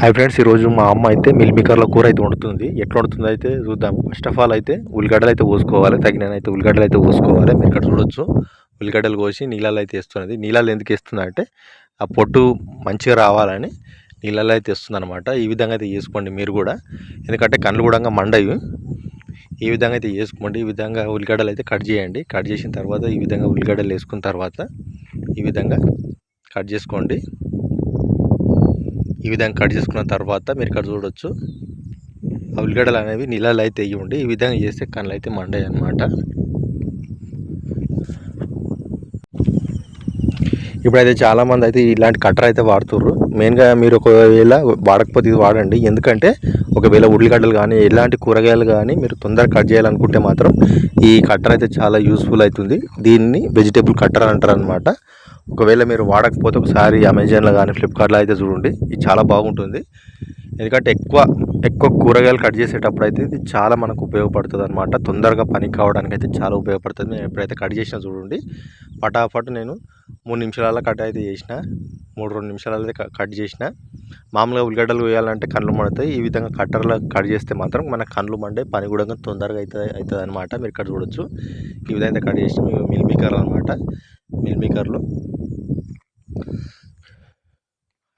Hi friends ఈరోజు మా అమ్మ అయితే మిల్మికర్లో కూర అయితే వండుతుంది. ఎట్లా వండుతుందో అయితే చూద్దాం. ఫస్ట్ ఆఫ్ ఆల్ అయితే ఉల్లిగడ్డలు అయితే పోసుకోవాలి తగినైతే ఉల్లిగడ్డలు అయితే పోసుకోవాలి. మీరు ఇక్కడ చూడొచ్చు. ఉల్లిగడ్డలు కోసి నీళ్ళలో అయితే వేస్తున్నది. నీళ్ళలో ఎందుకు వేస్తుంది అంటే ఆ పొట్టు మంచిగా రావాలని నీళ్ళలో అయితే వేస్తుంది అనమాట ఈ విధంగా అయితే చేసుకోండి మీరు కూడా. ఎందుకంటే కళ్ళు కూడా మండవి. ఈ విధంగా అయితే వేసుకోండి ఈ విధంగా ఉల్లిగడ్డలు అయితే కట్ చేయండి. కట్ చేసిన తర్వాత ఈ విధంగా ఉల్లిగడ్డలు వేసుకున్న తర్వాత ఈ విధంగా కట్ చేసుకోండి. ఈ విధంగా కట్ చేసుకున్న తర్వాత మీరు ఇక్కడ చూడొచ్చు. ఆ ఉల్లిగడ్డలు అనేవి నీళ్ళలో అయితే వేయండి ఈ విధంగా చేస్తే కళ్ళు అయితే మండాయి అనమాట ఇప్పుడైతే చాలామంది అయితే ఇలాంటి కట్టర్ అయితే వాడుతుర్రు. మెయిన్గా మీరు ఒకవేళ వాడకపోతే ఇది వాడండి. ఎందుకంటే ఒకవేళ ఉల్లిగడ్డలు కానీ ఎలాంటి కూరగాయలు కానీ మీరు తొందరగా కట్ చేయాలనుకుంటే మాత్రం ఈ కట్టర్ అయితే చాలా యూస్ఫుల్ అవుతుంది. దీన్ని వెజిటేబుల్ కట్టర్ అంటారు అనమాట ఒకవేళ మీరు వాడకపోతే ఒకసారి అమెజాన్లో కానీ ఫ్లిప్కార్ట్లో అయితే చూడండి. ఇది చాలా బాగుంటుంది. ఎందుకంటే ఎక్కువ ఎక్కువ కూరగాయలు కట్ చేసేటప్పుడు అయితే ఇది చాలా మనకు ఉపయోగపడుతుంది అనమాట తొందరగా పని కావడానికి అయితే చాలా ఉపయోగపడుతుంది. నేను ఎప్పుడైతే కట్ చేసినా చూడండి పటాపట్ నేను మూడు నిమిషాలలో కట్ అయితే చేసిన మూడు రెండు నిమిషాలలో అయితే కట్ చేసిన. మామూలుగా ఉల్లిగడ్డలు వేయాలంటే కళ్ళు మండుతాయి. ఈ విధంగా కట్టర్లో కట్ చేస్తే మాత్రం మన కళ్ళు మండే పని కూడా తొందరగా అవుతుంది అవుతుంది అనమాట మీరు ఇక్కడ చూడొచ్చు. ఈ విధంగా కట్ చేసిన మిల్ మేకర్ అనమాట మిల్ మేకర్లో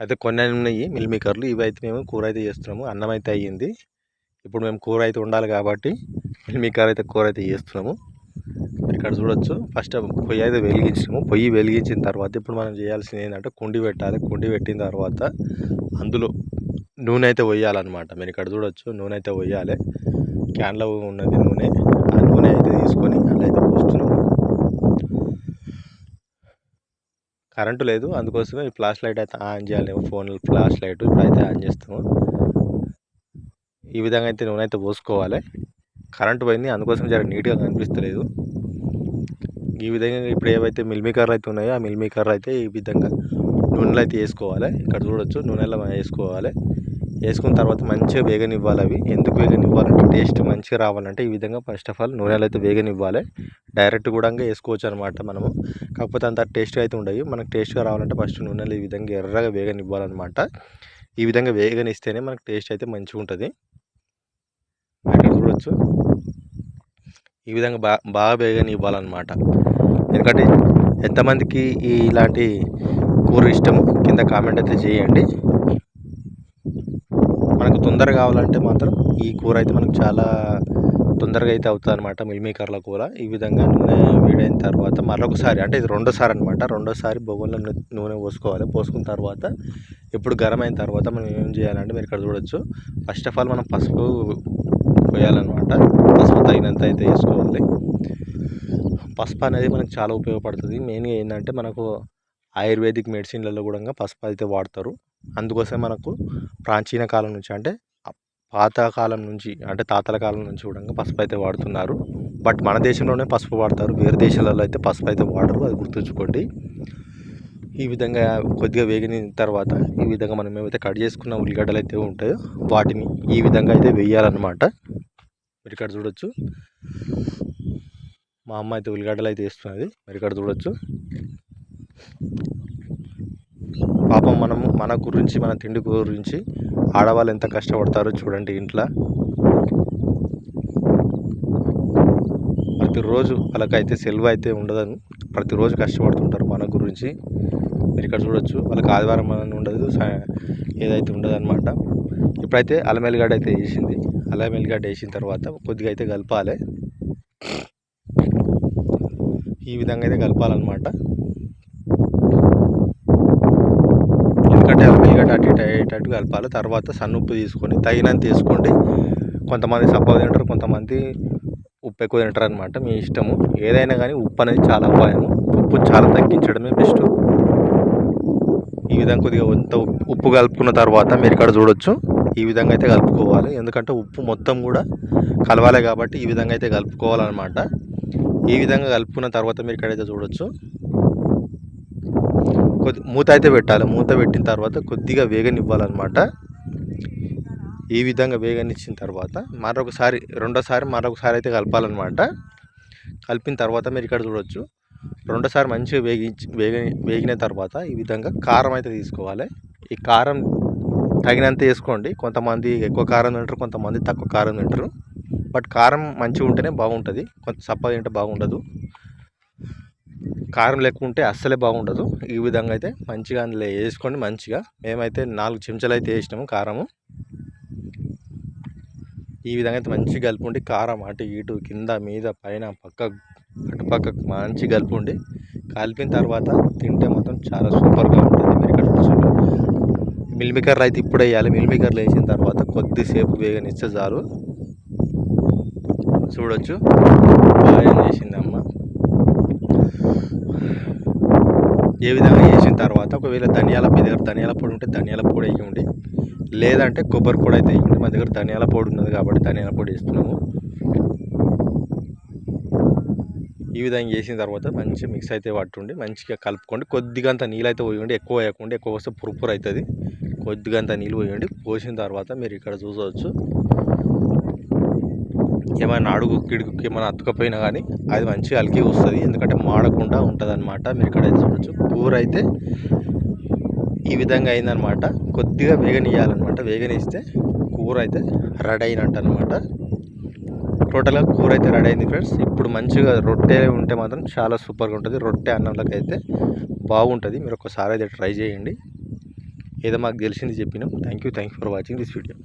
అయితే కొన్ని ఉన్నాయి. మిల్మేకర్లు ఇవి అయితే మేము కూర అయితే చేస్తున్నాము. అన్నం అయితే అయ్యింది. ఇప్పుడు మేము కూర అయితే ఉండాలి కాబట్టి మిల్మేకర్ అయితే కూర అయితే చేస్తున్నాము. మీరు ఇక్కడ చూడొచ్చు. ఫస్ట్ పొయ్యి అయితే వెలిగించినాము. పొయ్యి వెలిగించిన తర్వాత ఇప్పుడు మనం చేయాల్సింది ఏంటంటే కుండి పెట్టాలి. కుండి పెట్టిన తర్వాత అందులో నూనె అయితే పోయాలన్నమాట మీరు ఇక్కడ చూడొచ్చు. నూనె అయితే పోయాలి క్యాన్లో ఉన్నది నూనె. ఆ నూనె అయితే తీసుకొని అలా అయితే పోస్తుంది కరెంటు లేదు. అందుకోసమే ఈ ఫ్లాష్ లైట్ అయితే ఆన్ చేయాలి ఫోన్ ఫ్లాష్ లైట్ ఇప్పుడు అయితే ఆన్ చేస్తాము ఈ విధంగా అయితే నూనె అయితే పోసుకోవాలి. కరెంటు పోయింది. అందుకోసం జర నీట్గా కనిపిస్తలేదు. ఈ విధంగా ఇప్పుడు ఏవైతే మిల్ మేకర్లు అయితే ఉన్నాయో ఆ మిల్ మేకర్లు అయితే ఈ విధంగా నూనెలో అయితే వేసుకోవాలి. ఇక్కడ చూడొచ్చు నూనెలో వేసుకోవాలి. వేసుకున్న తర్వాత మంచిగా వేగనివ్వాలి అవి. ఎందుకు వేగనివ్వాలంటే టేస్ట్ మంచిగా రావాలంటే ఈ విధంగా ఫస్ట్ ఆఫ్ ఆల్ నూనెలో అయితే వేగనివ్వాలి. డైరెక్ట్ కూడా వేసుకోవచ్చు అనమాట మనము. కాకపోతే అంత టేస్ట్గా అయితే ఉండవు. మనకు టేస్ట్గా రావాలంటే ఫస్ట్ నూనెలో ఈ విధంగా ఎర్రగా వేగనివ్వాలన్నమాట. ఈ విధంగా వేగనిస్తేనే మనకు టేస్ట్ అయితే మంచిగా ఉంటుంది ఇక్కడ చూడొచ్చు. ఈ విధంగా బా బాగా వేగని ఇవ్వాలన్నమాట ఎందుకంటే ఎంతమందికి ఈ ఇలాంటి కూర ఇష్టము కింద కామెంట్ అయితే చేయండి. మనకు తొందరగా కావాలంటే మాత్రం ఈ కూర అయితే మనకు చాలా తొందరగా అయితే అవుతుంది అనమాట మిల్మేకర్ల కూర. ఈ విధంగా నూనె వేడైన తర్వాత మరొకసారి అంటే ఇది రెండోసారి అనమాట రెండోసారి బొగ్గులో నూనె పోసుకోవాలి. పోసుకున్న తర్వాత ఇప్పుడు గరం అయిన తర్వాత మనం ఏం చేయాలంటే మీరు ఇక్కడ చూడొచ్చు. ఫస్ట్ ఆఫ్ ఆల్ మనం పసుపు పోయాలన్నమాట పసుపు తగినంత అయితే వేసుకోవాలి. పసుపు అనేది మనకు చాలా ఉపయోగపడుతుంది. మెయిన్గా ఏంటంటే మనకు ఆయుర్వేదిక్ మెడిసిన్లలో కూడా పసుపు అయితే వాడతారు. అందుకోసం మనకు ప్రాచీన కాలం నుంచి అంటే పాతకాలం నుంచి అంటే తాతల కాలం నుంచి కూడా పసుపు అయితే వాడుతున్నారు. బట్ మన దేశంలోనే పసుపు వాడతారు. వేరే దేశాలలో అయితే పసుపు అయితే వాడరు. అది గుర్తుంచుకోండి. ఈ విధంగా కొద్దిగా వేగిన తర్వాత ఈ విధంగా మనం ఏమైతే కట్ చేసుకున్న ఉల్లిగడ్డలు అయితే ఉంటాయో వాటిని ఈ విధంగా అయితే వేయాలన్నమాట. మీరు ఇక్కడ చూడొచ్చు. మా అమ్మ అయితే ఉల్లిగడ్డలు అయితే వేస్తున్నది. మీరు ఇక్కడ చూడొచ్చు. పాపం మనము మన గురించి మన తిండి గురించి ఆడవాళ్ళు ఎంత కష్టపడతారో చూడండి ఇంట్లో. ప్రతిరోజు వాళ్ళకైతే సెలవు అయితే ఉండదని ప్రతిరోజు కష్టపడుతుంటారు మన గురించి. మీరు ఇక్కడ చూడొచ్చు వాళ్ళకి ఆదివారం అని ఉండదు ఏదైతే ఉండదు అనమాట ఇప్పుడైతే అలమెలిగడ్డ అయితే వేసింది. అలమెలిగడ్డ వేసిన తర్వాత కొద్దిగా అయితే కలపాలి. ఈ విధంగా అయితే కలపాలన్నమాట. ఎందుకంటే అటు ఇటు అయ్యేటట్టు కలపాలి. తర్వాత సన్నుప్పు తీసుకొని తగినంత తీసుకోండి కొంతమంది సబ్బా తింటారు కొంతమంది ఉప్పు ఎక్కువ తింటారు అనమాట మీ ఇష్టము. ఏదైనా కానీ ఉప్పు అనేది చాలా అపాయము. ఉప్పు చాలా తగ్గించడమే బెస్ట్. ఈ విధంగా కొద్దిగా ఎంత ఉప్పు కలుపుకున్న తర్వాత మీరు ఇక్కడ చూడొచ్చు. ఈ విధంగా అయితే కలుపుకోవాలి. ఎందుకంటే ఉప్పు మొత్తం కూడా కలవాలి కాబట్టి ఈ విధంగా అయితే కలుపుకోవాలన్నమాట. ఈ విధంగా కలుపుకున్న తర్వాత మీరు ఇక్కడైతే చూడొచ్చు. కొద్ది మూత అయితే పెట్టాలి. మూత పెట్టిన తర్వాత కొద్దిగా వేగనివ్వాలన్నమాట. ఈ విధంగా వేగనిచ్చిన తర్వాత మరొకసారి రెండోసారి మరొకసారి అయితే కలపాలన్నమాట. కలిపిన తర్వాత మీరు ఇక్కడ చూడొచ్చు. రెండోసారి మంచిగా వేగించి వేగ వేగిన తర్వాత ఈ విధంగా కారం అయితే తీసుకోవాలి. ఈ కారం తగినంత వేసుకోండి. కొంతమంది ఎక్కువ కారం తింటారు కొంతమంది తక్కువ కారం తింటారు. బట్ కారం మంచిగా ఉంటేనే బాగుంటుంది. కొంత సప్ప తింటే బాగుండదు. కారం లేకుంటే ఉంటే అస్సలే బాగుండదు. ఈ విధంగా అయితే మంచిగా అందులో వేసుకోండి మంచిగా. మేమైతే నాలుగు చెంచాలు అయితే వేసినాము కారము. ఈ విధంగా అయితే మంచిగా కలుపుండి కారం అటు ఇటు కింద మీద పైన పక్క అటు పక్కకు మంచి కలుపుండి కలిపిన తర్వాత తింటే మొత్తం చాలా సూపర్గా ఉంటుంది. మీరు ఇక్కడ చూసుకుంటే మిల్మికర్లు అయితే ఇప్పుడు వేయాలి. మిల్మికర్లు వేసిన తర్వాత కొద్దిసేపు వేగనిస్తే చాలు. చూడొచ్చు. బాగా చేసింది అమ్మ ఏ విధంగా వేసిన తర్వాత ఒకవేళ ధనియాల మీ దగ్గర ధనియాల పొడి ఉంటే ధనియాల పొడి వేయండి. లేదంటే కొబ్బరి పొడి అయితే వేయండి. మా దగ్గర ధనియాల పొడి ఉన్నది కాబట్టి ధనియాల పొడి వేస్తున్నాము. ఈ విధంగా వేసిన తర్వాత మంచిగా మిక్స్ అయితే పట్టుండి మంచిగా కలుపుకోండి. కొద్దిగా అంత నీళ్ళు అయితే పోయండి. ఎక్కువ వేయకుండా ఎక్కువ వస్తే పురుపురు అవుతుంది. కొద్దిగా అంత నీళ్ళు పోయండి. పోసిన తర్వాత మీరు ఇక్కడ చూసవచ్చు ఏమైనా అడుగు గిడుగుకి ఏమైనా అతుకపోయినా కానీ అది మంచిగా అలికి వస్తుంది. ఎందుకంటే మాడ ఉంటుంది అనమాట మీరు ఇక్కడ చూడొచ్చు. కూర అయితే ఈ విధంగా అయిందనమాట కొద్దిగా వేగనియాలన్నమాట వేగనిస్తే కూర అయితే రెడీ అయినట్టు అనమాట టోటల్గా కూర అయితే రెడీ అయింది ఫ్రెండ్స్. ఇప్పుడు మంచిగా రొట్టె ఉంటే మాత్రం చాలా సూపర్గా ఉంటుంది. రొట్టె అన్నంలోకి అయితే బాగుంటుంది. మీరు ఒకసారి అయితే ట్రై చేయండి. ఏదో మాకు తెలిసింది చెప్పినాం. Thank you thank you for watching this video.